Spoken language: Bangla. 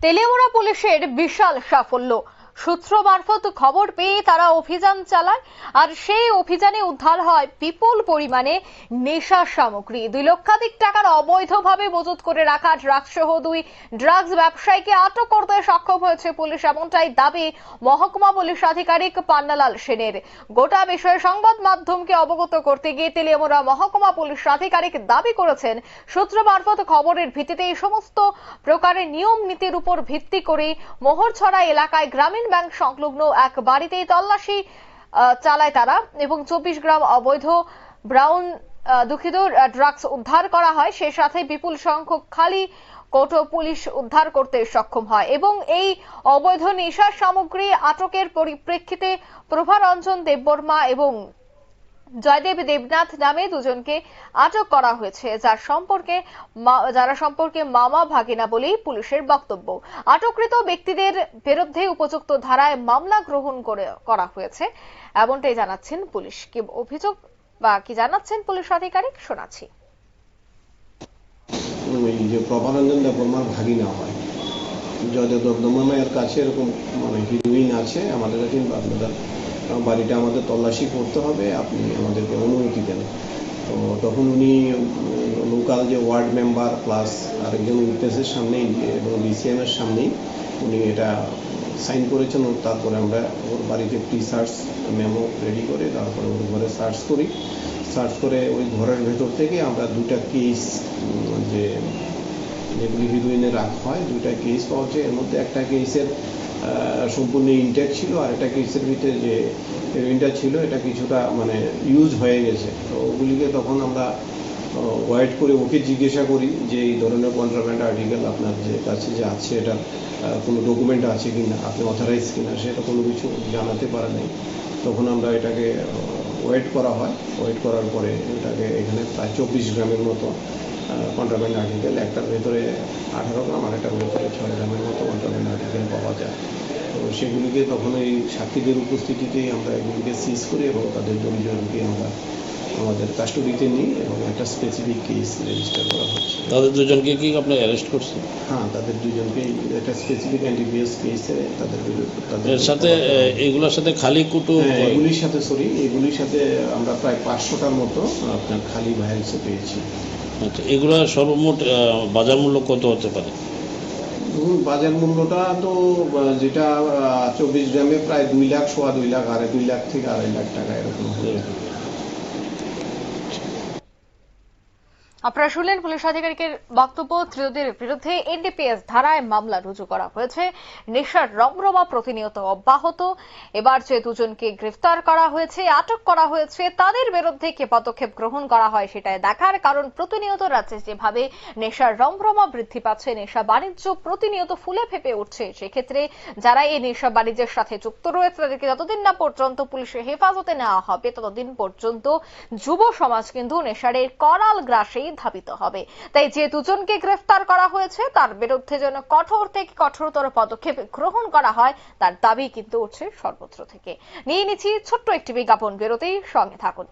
তেলেমুড়া পুলিশের বিশাল সাফল্য। সূত্র মারফত খবর পেয়ে তারা অভিযান চালায়, আর সেই অভিযানে উদ্ধার হয় বিপুল পরিমাণে নেশা সামগ্রী। দুই লক্ষাধিক টাকার অবৈধভাবে মজুত করে রাখা ড্রাগস সহ দুই ড্রাগস ব্যবসায়ীকে আটক করতে সক্ষম হয়েছে পুলিশ। এমনটাই দাবি মহকুমা পুলিশ আধিকারিক পান্নালাল সেনের। গোটা বিষয়ে সংবাদ মাধ্যমকে অবগত করতে গিয়ে তেলিয়ামুড়া মহকুমা পুলিশ আধিকারিক দাবি করেছেন সূত্র মারফত খবরের ভিত্তিতে এই সমস্ত প্রকারের নিয়ম নীতির উপর ভিত্তি করে মোহরছড়া এলাকায় গ্রামীণ ব্যাংক সংলগ্ন এক বাড়িতেই তল্লাশি চালায় তারা এবং চব্বিশ গ্রাম অবৈধ ব্রাউন দুঃখিত ড্রাগস উদ্ধার করা হয়। সে সাথে বিপুল সংখ্যক খালি কোটো পুলিশ উদ্ধার করতে সক্ষম হয় এবং এই অবৈধ নেশার সামগ্রী আটকের পরিপ্রেক্ষিতে প্রভারঞ্জন দেববর্মা এবং জয়দেব দেবনাথ নামে দুজনকে আটক করা হয়েছে, যার সম্পর্কে যারা সম্পর্কে মামা ভাগিনা বলেই পুলিশের বক্তব্য। আটককৃত ব্যক্তিদের বিরুদ্ধে উপযুক্ত ধারায় মামলা গ্রহণ করে, করা হয়েছে, এমনটাই জানাচ্ছেন পুলিশ। কি অভিযোগ বা কি জানাচ্ছেন পুলিশ আধিকারিক? শোনাচ্ছি। যে প্রভারঞ্জন দেববর্মার ভাগিনা হয়, জয়দেব দেববর্মার কাছে এরকম মানে হিরোইন আছে, আমাদের কাছে বাড়িটা আমাদের তল্লাশি করতে হবে, আপনি আমাদেরকে অনুমতি দেন। তো তখন উনি লোকাল যে ওয়ার্ড মেম্বার প্লাস আরেকজন উইটনেসের সামনেই এবং ডিসিএম এর সামনেই উনি এটা সাইন করেছেন তারপরে আমরা ওর বাড়িতে প্রি সার্চ মেমো রেডি করে তারপরে ওর ঘরে সার্চ করি। সার্চ করে ওই ঘরের ভেতর থেকে আমরা দুটা কেস যে যেগুলি হিরোইনে রাখা হয়, দুইটা কেস পাওয়া যায়। এর মধ্যে একটা কেসের সম্পূর্ণ ইনটেক ছিল আর একটা কেসের ভিতরে যে হেরোইনটা ছিল, এটা কিছুটা মানে ইউজ হয়ে গেছে। তো ওগুলিকে তখন আমরা ওয়াইট করে ওকে জিজ্ঞাসা করি যে এই ধরনের কন্ট্রাব্যান্ড আর্টিকেল আপনার যে কাছে যে আছে, এটা কোনো ডকুমেন্ট আছে কি না আপনি অথরাইজ কি না সেটা কোনো কিছু জানাতে পারে নাই। তখন আমরা এটাকে ওয়েট করা হয়। ওয়েট করার পরে এটাকে এখানে প্রায় চব্বিশ গ্রামের মতো কন্ট্রাব্যান্ড আর্টিকেল একটার ভেতরে আঠারো গ্রাম আর একটার ভেতরে ছয় গ্রামের মতো কন্ট্রাব্যান্ড আর্টিকেল পাওয়া যায়। তো সেগুলিকে তখন এই সাক্ষীদের উপস্থিতিতেই আমরা এগুলিকে সিজ করি এবং তাদের জনজনকে আমরা আমাদের কাস্টডিতে নিই এবং একটা স্পেসিফিক কেস রেজিস্টার করা হচ্ছে। তাদের দুজনকে কি আপনি অ্যারেস্ট করছেন? হ্যাঁ তাদের দুজনকে একটা স্পেসিফিক অ্যান্টিবিএস কেসে তাদের তাদের সাথে এগুলোর সাথে খালি কুটু হ্যাঁ, এগুলির সাথে সরি এগুলির সাথে আমরা প্রায় পাঁচশোটার মতো আপনার খালি ভাইলসও পেয়েছি। আচ্ছা এগুলো সর্বমোট বাজার মূল্য কত হতে পারে? বাজার মূল্যটা তো যেটা চব্বিশ গ্রামে প্রায় দুই লাখ সোয়া দুই লাখ, আড়াই, দুই লাখ থেকে আড়াই লাখ টাকা এরকম হবে আপনারা শুনলেন পুলিশ আধিকারিকের বক্তব্য। ত্রিয়দের বিরুদ্ধে এনডিপিএস ধারায় মামলা রুজু করা হয়েছে। নেশার রমরমা প্রতিনিয়ত অব্যাহত। এবার যে দুজনকে গ্রেফতার করা হয়েছে, আটক করা হয়েছে, তাদের বিরুদ্ধে কে পদক্ষেপ গ্রহণ করা হয় সেটাই দেখার কারণ প্রতিনিয়ত রাজ্যে যেভাবে নেশার রমরমা বৃদ্ধি পাচ্ছে, নেশা বাণিজ্য প্রতিনিয়ত ফুলে ফেপে উঠছে, সেক্ষেত্রে যারা এই নেশা বাণিজ্যের সাথে যুক্ত রয়েছে, তাদেরকে যতদিন না পর্যন্ত পুলিশের হেফাজতে নেওয়া হবে, ততদিন পর্যন্ত যুব সমাজ কিন্তু নেশারের করাল গ্রাসেই ধাবিত হবে। তাই যে দুজনকে গ্রেফতার করা হয়েছে, তার বিরুদ্ধে যেন কঠোর থেকে কঠোরতর পদক্ষেপ গ্রহণ করা হয়, তার দাবি কিন্তু উঠছে সর্বত্র থেকে। নিয়ে নিচ্ছি ছোট্ট একটি বিজ্ঞাপন বিরতির সঙ্গে থাকুন।